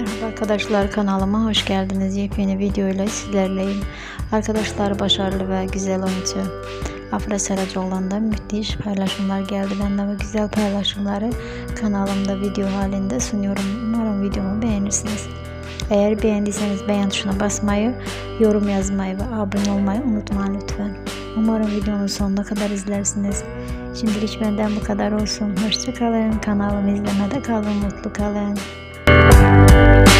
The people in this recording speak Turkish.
Merhaba arkadaşlar kanalıma hoş geldiniz. Yepyeni videoyla sizlerleyim. Arkadaşlar başarılı ve güzel oyuncu Afra Saracoğlu'ndan müthiş paylaşımlar geldi. Ben de bu güzel paylaşımları kanalımda video halinde sunuyorum. Umarım videomu beğenirsiniz. Eğer beğendiyseniz beğen tuşuna basmayı, yorum yazmayı ve abone olmayı unutmayın lütfen. Umarım videonun sonuna kadar izlersiniz. Şimdilik benden bu kadar olsun. Hoşçakalın. Kanalımı izlemede kalın. Mutlu kalın. Música